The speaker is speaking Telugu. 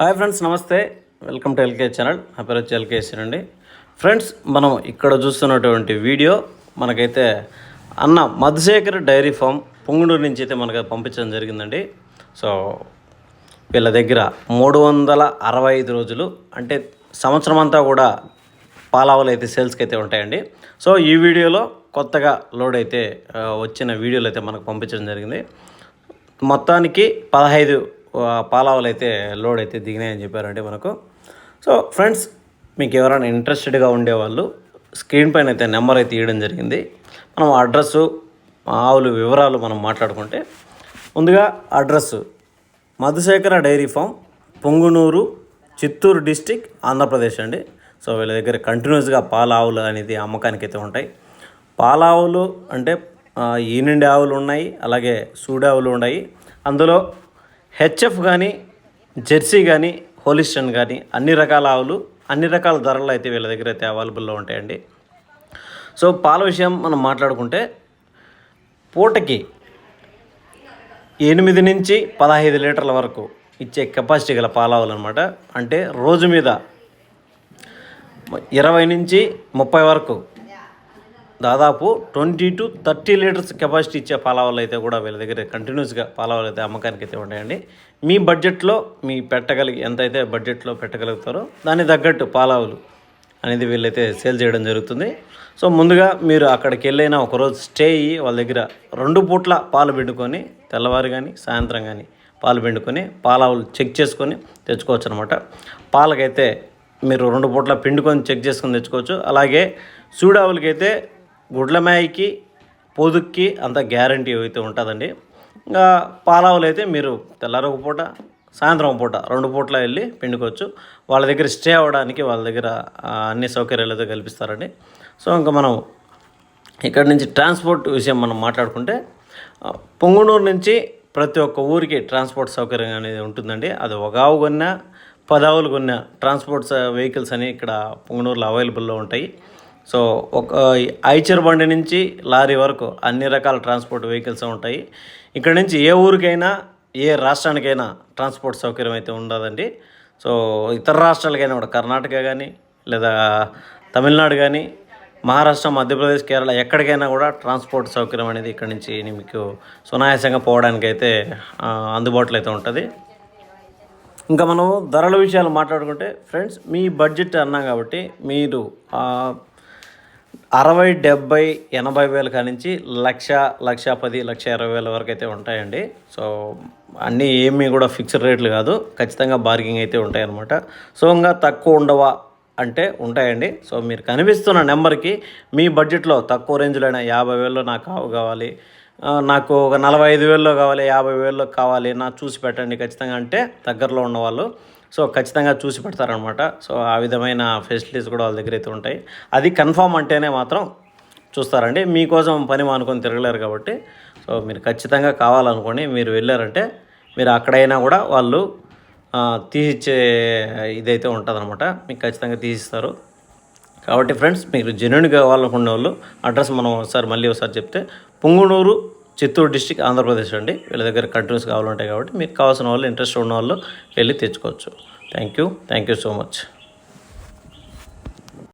హాయ్ ఫ్రెండ్స్ నమస్తే. Welcome to L K channel నా పేరు వచ్చి ఎల్కేసీ అండి ఫ్రెండ్స్ మనం ఇక్కడ చూస్తున్నటువంటి వీడియో మనకైతే అన్న మధుశేఖర్ డైరీ ఫామ్ పొంగునూరు నుంచి అయితే మనకు పంపించడం జరిగిందండి. సో వీళ్ళ దగ్గర మూడు వందల అరవై ఐదు రోజులు అంటే సంవత్సరం అంతా కూడా పాలావలు అయితే సేల్స్కి అయితే ఉంటాయండి. సో ఈ వీడియోలో కొత్తగా లోడ్ అయితే వచ్చిన వీడియోలు అయితే మనకు పంపించడం జరిగింది. మొత్తానికి పదహైదు పాలావలు అయితే లోడ్ అయితే దిగినాయని చెప్పారండి మనకు. సో ఫ్రెండ్స్ మీకు ఎవరైనా ఇంట్రెస్టెడ్గా ఉండేవాళ్ళు స్క్రీన్ పైన అయితే నెంబర్ అయితే ఇవ్వడం జరిగింది. మనం అడ్రస్సు ఆవులు వివరాలు మనం మాట్లాడుకుంటే ముందుగా address Madhusekhara dairy farm Pongunuru Chittoor district Andhra Pradesh అండి. సో వీళ్ళ దగ్గర కంటిన్యూస్గా పాల ఆవులు అనేది అమ్మకానికి అయితే ఉంటాయి. పాల ఆవులు అంటే ఈనుండి ఆవులు ఉన్నాయి అలాగే సూడావులు ఉన్నాయి. అందులో హెచ్ఎఫ్ కానీ జెర్సీ కానీ హోలిస్టన్ కానీ అన్ని రకాల ఆవులు అన్ని రకాల ధరలు అయితే వీళ్ళ దగ్గర అయితే అవైలబుల్లో ఉంటాయండి. సో పాల విషయం మనం మాట్లాడుకుంటే పూటకి ఎనిమిది నుంచి పదహైదు లీటర్ల వరకు ఇచ్చే కెపాసిటీ గల పాలావులు అనమాట అంటే రోజు మీద ఇరవై నుంచి ముప్పై వరకు దాదాపు twenty two thirty litres capacity ఇచ్చే పాలవాళ్ళు అయితే కూడా వీళ్ళ దగ్గర కంటిన్యూస్గా పాలవాళ్ళు అయితే అమ్మకానికి అయితే ఉంటాయండి మీ బడ్జెట్లో మీ పెట్టగలిగి ఎంత అయితే బడ్జెట్లో పెట్టగలుగుతారో దానికి తగ్గట్టు పాలావులు అనేది వీళ్ళైతే సేల్ చేయడం జరుగుతుంది. సో ముందుగా మీరు అక్కడికి వెళ్ళైనా ఒకరోజు స్టే అయ్యి వాళ్ళ దగ్గర రెండు పూట్ల పాలు పిండుకొని తెల్లవారు కానీ సాయంత్రం కానీ పాలు పిండుకొని పాలావులు చెక్ చేసుకొని తెచ్చుకోవచ్చు అనమాట పాలకైతే మీరు రెండు పూట్ల పిండుకొని చెక్ చేసుకొని తెచ్చుకోవచ్చు. అలాగే సూడావులకైతే గుడ్ల మేయకి పొదుక్కి అంత గ్యారంటీ అయితే ఉంటుందండి. ఇంకా పాలావులు అయితే మీరు తెల్లారి ఒక పూట సాయంత్రం పూట రెండు పూట్ల వెళ్ళి పిండుకోవచ్చు. వాళ్ళ దగ్గర స్టే అవ్వడానికి వాళ్ళ దగ్గర అన్ని సౌకర్యాలు అయితే కల్పిస్తారండి. సో ఇంకా మనం ఇక్కడ నుంచి ట్రాన్స్పోర్ట్ విషయం మనం మాట్లాడుకుంటే పొంగునూరు నుంచి ప్రతి ఒక్క ఊరికి ట్రాన్స్పోర్ట్ సౌకర్యం అనేది ఉంటుందండి. అది ఒక ఆవు కొన్నా పదావులు కొన్న ట్రాన్స్పోర్ట్ వెహికల్స్ అని ఇక్కడ పొంగునూరులో అవైలబుల్లో ఉంటాయి. సో ఒక ఐచర్ బండి నుంచి లారీ వరకు అన్ని రకాల ట్రాన్స్పోర్ట్ వెహికల్స్ ఉంటాయి. ఇక్కడ నుంచి ఏ ఊరికైనా ఏ రాష్ట్రానికైనా ట్రాన్స్పోర్ట్ సౌకర్యం అయితే ఉండదండి. సో ఇతర రాష్ట్రాలకైనా కూడా కర్ణాటక కానీ లేదా తమిళనాడు కానీ మహారాష్ట్ర మధ్యప్రదేశ్ కేరళ ఎక్కడికైనా కూడా ట్రాన్స్పోర్ట్ సౌకర్యం అనేది ఇక్కడ నుంచి మీకు సునాయాసంగా పోవడానికి అయితే అందుబాటులో అయితే ఉంటుంది. ఇంకా మనం ధరల విషయాలు మాట్లాడుకుంటే ఫ్రెండ్స్ మీ బడ్జెట్ అన్నాం కాబట్టి మీరు అరవై డెబ్బై ఎనభై వేల కానించి లక్ష లక్ష పది లక్ష ఇరవై వేల వరకు అయితే ఉంటాయండి. సో అన్నీ ఏమీ కూడా ఫిక్స్డ్ రేట్లు కాదు. ఖచ్చితంగా బార్గింగ్ అయితే ఉంటాయన్నమాట. సో ఇంకా తక్కువ ఉండవా అంటే ఉంటాయండి. సో మీరు కనిపిస్తున్న నెంబర్కి మీ బడ్జెట్లో తక్కువ రేంజ్లో అయినా యాభై వేల్లో నాకు కావు కావాలి నాకు ఒక నలభై ఐదు వేల్లో కావాలి యాభై వేల్లో కావాలి నా చూసి పెట్టండి ఖచ్చితంగా అంటే దగ్గరలో ఉన్నవాళ్ళు. సో ఖచ్చితంగా చూసి పెడతారనమాట సో ఆ విధమైన ఫెసిలిటీస్ కూడా వాళ్ళ దగ్గర అయితే ఉంటాయి. అది కన్ఫామ్ అంటేనే మాత్రం చూస్తారండి. మీకోసం పని మానుకొని తిరగలేరు కాబట్టి. సో మీరు ఖచ్చితంగా కావాలనుకోండి మీరు వెళ్ళారంటే మీరు అక్కడైనా కూడా వాళ్ళు తీసిచ్చే ఇదైతే ఉంటుందన్నమాట. మీకు ఖచ్చితంగా తీసిస్తారు. కాబట్టి ఫ్రెండ్స్ మీరు జెన్యున్ కావాలనుకునే వాళ్ళు అడ్రస్ మనం ఒకసారి మళ్ళీ ఒకసారి చెప్తే పుంగునూరు చిత్తూరు డిస్టిక్ ఆంధ్రప్రదేశ్ అండి. వీళ్ళ దగ్గర కంటిన్యూస్ కావాలంటాయి కాబట్టి మీకు కావాల్సిన వాళ్ళు ఇంట్రెస్ట్ ఉన్న వాళ్ళు వెళ్ళి తెచ్చుకోవచ్చు. Thank you. Thank you so much.